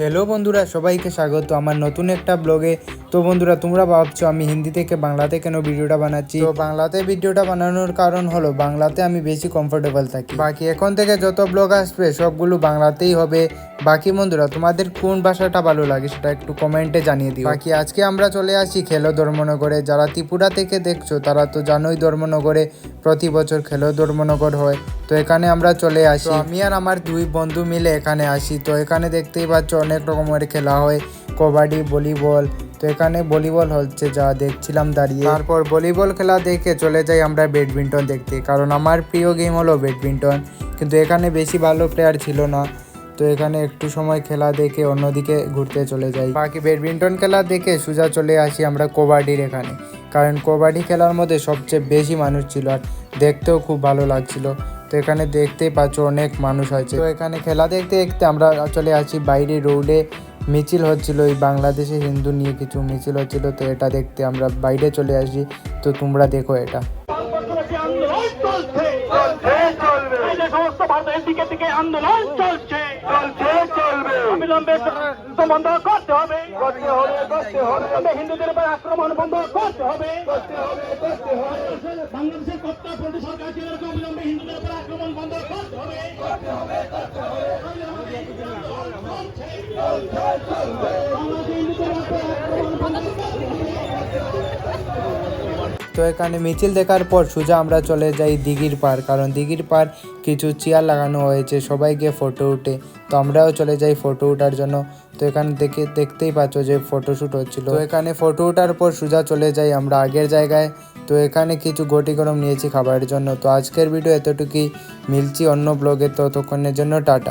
Hello বন্ধুরা, সবাইকে স্বাগত। আমার নতুন একটা ব্লগে। তো বন্ধুরা, তোমরা ভাবছ আমি হিন্দি থেকে বাংলাতে কেন ভিডিওটা বানাচ্ছি? তো বাংলাতে ভিডিওটা বানানোর কারণ হলো, বাংলাতে আমি বেশি কমফোর্টেবল থাকি। বাকি এখন থেকে যত ব্লগ আসবে, সবগুলো বাংলাতেই হবে। বাকি বন্ধুরা, তোমাদের কোন ভাষাটা ভালো লাগে সেটা একটু কমেন্টে জানিয়ে দিও। বাকি আজকে আমরা চলে আসি খেলো ধর্মনগরে। যারা ত্রিপুরা থেকে দেখছ, তারা তো জানোই ধর্মনগরে প্রতি বছর খেলো ধর্মনগর হয়। তো এখানে আমরা চলে আসি। আমি আর আমার দুই বন্ধু মিলে এখানে আসি। তো এখানে দেখতেই পাচ্ছ অনেক রকমের খেলা হয়। কবাডি, ভলিবল। তো এখানে ভলিবল হচ্ছে যা দেখছিলাম দাঁড়িয়ে। তারপর ভলিবল খেলা দেখে চলে যাই আমরা ব্যাডমিন্টন দেখতে। কারণ আমার প্রিয় গেম হলো ব্যাডমিন্টন। কিন্তু এখানে বেশি ভালো প্লেয়ার ছিল না। তো এখানে একটু সময় খেলা দেখে অন্যদিকে ঘুরতে চলে যাই। বাকি ব্যাডমিন্টন খেলা দেখে সোজা চলে আসি আমরা কবাডির এখানে। কারণ কবাডি খেলার মধ্যে সবচেয়ে বেশি মানুষ ছিল আর দেখতেও খুব ভালো লাগছিল। তো এখানে দেখতেই পাচ্ছ অনেক মানুষ আছে। তো এখানে খেলা দেখতে দেখতে আমরা চলে আসি বাইরে রোডে মিছিল হচ্ছিল, এই বাংলাদেশে হিন্দু নিয়ে কিছু মিছিল হচ্ছিল, তো এটা দেখতে আমরা বাইরে চলে আসি তো তোমরা দেখো এটা। করতে করতে করতে আক্রমণ বন্ধ করতে হবে করতে করতে বাংলাদেশের কর্তাপন্থী সরকার হিন্দুদের তো এখানে মিছিল দেখার পর সোজা আমরা চলে যাই দিঘির পার কারণ দিঘির পার কিছু চেয়ার লাগানো হয়েছে সবাই গিয়ে ফটো উঠে। তো আমরাও চলে যাই ফটো ওঠার জন্য। তো এখানে দেখে, দেখতেই পাচ্ছ যে ফটোশ্যুট হচ্ছিল। তো এখানে ফটো ওঠার পর সোজা চলে যাই আমরা আগের জায়গায়। তো এখানে কিছু গটি গরম নিয়েছি খাবারের জন্য। তো আজকের ভিডিও এতটুকুই। মিলছি অন্য ব্লগে ততক্ষণের জন্য টাটা।